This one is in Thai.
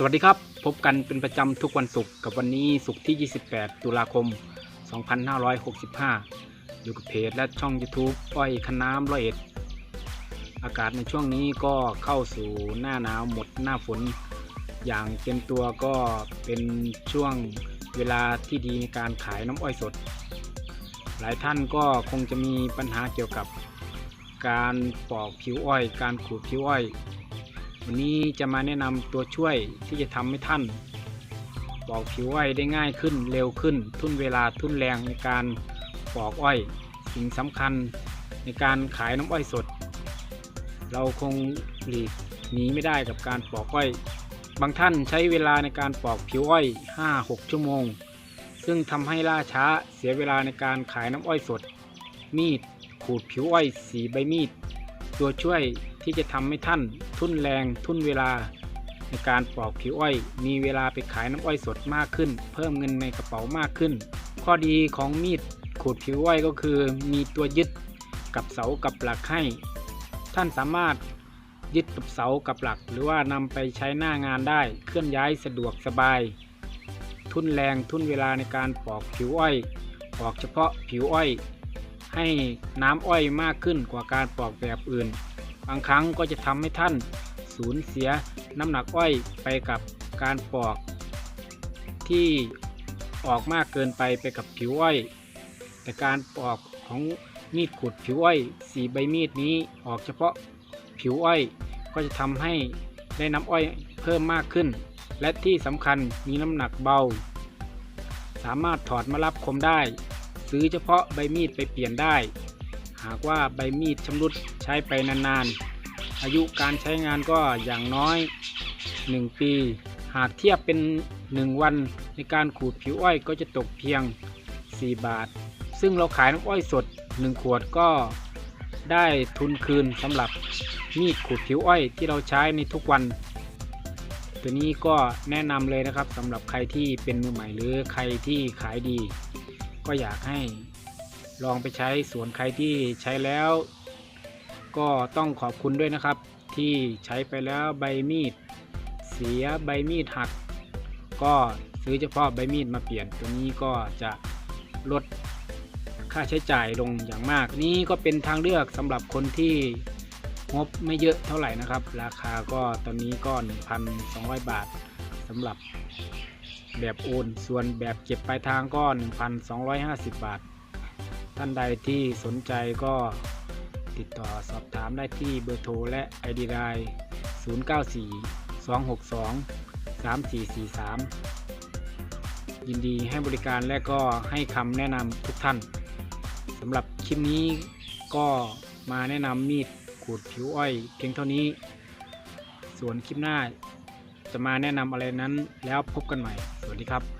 สวัสดีครับ พบกันเป็นประจำทุกวันศุกร์กับวันนี้ศุกร์ที่ 28 ตุลาคม 2565 อยู่กับเพจและช่อง YouTube อ้อยคันน้ำร้อยเอ็ด อากาศในช่วงนี้ก็เข้าสู่หน้าหนาวหมดหน้าฝน อย่างเต็มตัวก็เป็นช่วงเวลาที่ดีในการขายน้ำอ้อยสด หลายท่านก็คงจะมีปัญหาเกี่ยวกับการปอกผิวอ้อย การขูดผิวอ้อย วันนี้จะมาแนะนำตัวช่วยที่จะทำให้ท่านปอกผิวอ้อยได้ง่ายขึ้นเร็วขึ้น ทุ่นเวลาทุ่นแรงในการปอกอ้อย สิ่งสำคัญในการขายน้ำอ้อยสด เราคงหลีกหนีไม่ได้กับการปอกอ้อย บางท่านใช้เวลาในการปอกผิวอ้อย 5-6 ชั่วโมง ซึ่งทำให้ล่าช้าเสียเวลาในการขายน้ำอ้อยสด มีดขูดผิวอ้อยสีใบมีด ตัวช่วยที่จะทำให้ท่านทุ่นแรงทุ่นเวลา ในการปอกผิวอ้อย มีเวลาไปขายน้ำอ้อยสดมากขึ้น เพิ่มเงินในกระเป๋ามากขึ้น ข้อดีของมีดขูดผิวอ้อยก็คือ มีตัวยึดกับเสากับหลักให้ ท่านสามารถยึดกับเสากับหลัก หรือว่านำไปใช้หน้างานได้เคลื่อนย้ายสะดวกสบาย ทุ่นแรงทุ่นเวลาในการปอกผิวอ้อย ปอกเฉพาะผิวอ้อย ให้น้ำอ้อยมากขึ้นกว่าการปอกแบบอื่น บางครั้งก็จะทำให้ท่านสูญเสียน้ำหนักอ้อยไปกับการปอก ที่ออกมากเกินไปไปกับผิวอ้อย แต่การปอกของมีดขูดผิวอ้อยสีใบมีดนี้ออกเฉพาะผิวอ้อยก็จะทำให้ได้น้ำอ้อยเพิ่มมากขึ้น และที่สำคัญมีน้ำหนักเบา สามารถถอดมารับคมได้ ซื้อเฉพาะใบมีดไปเปลี่ยนได้ หากว่าใบมีดชำรุดใช้ไปนานๆ อายุการใช้งานก็อย่างน้อย 1 ปี หากเทียบเป็น 1 วันในการขูดผิวอ้อยก็จะตกเพียง 4 บาท ซึ่งเราขายน้ำอ้อยสด 1 ขวดก็ได้ทุนคืนสำหรับมีดขูดผิวอ้อยที่เราใช้ในทุกวัน ตัวนี้ก็แนะนำเลยนะครับสำหรับใครที่เป็นมือใหม่หรือใครที่ขายดี ก็อยากให้ลองไปใช้ส่วนใครที่ใช้แล้ว ก็ต้องขอบคุณด้วยนะครับ ที่ใช้ไปแล้วใบมีด เสียใบมีดหัก ก็ซื้อเฉพาะใบมีดมาเปลี่ยนตัวนี้ก็จะลดค่าใช้จ่ายลงอย่างมาก นี่ก็เป็นทางเลือกสำหรับคนที่งบไม่เยอะเท่าไหร่นะครับ ราคาก็ตอนนี้ก็ 1,200 บาทสำหรับ แบบโอน ส่วนแบบเก็บปลายทางก็ 1,250 บาท ท่านใดที่สนใจก็ติดต่อสอบถามได้ที่เบอร์โทรและ ID ไลน์094 262 3443 ยินดีให้บริการและก็ให้คำแนะนำทุกท่านสำหรับคลิปนี้ก็มาแนะนำมีดขูดผิวอ้อยเพียงเท่านี้ ส่วนคลิปหน้าจะมาแนะนำอะไรนั้นแล้วพบกันใหม่ ดีครับ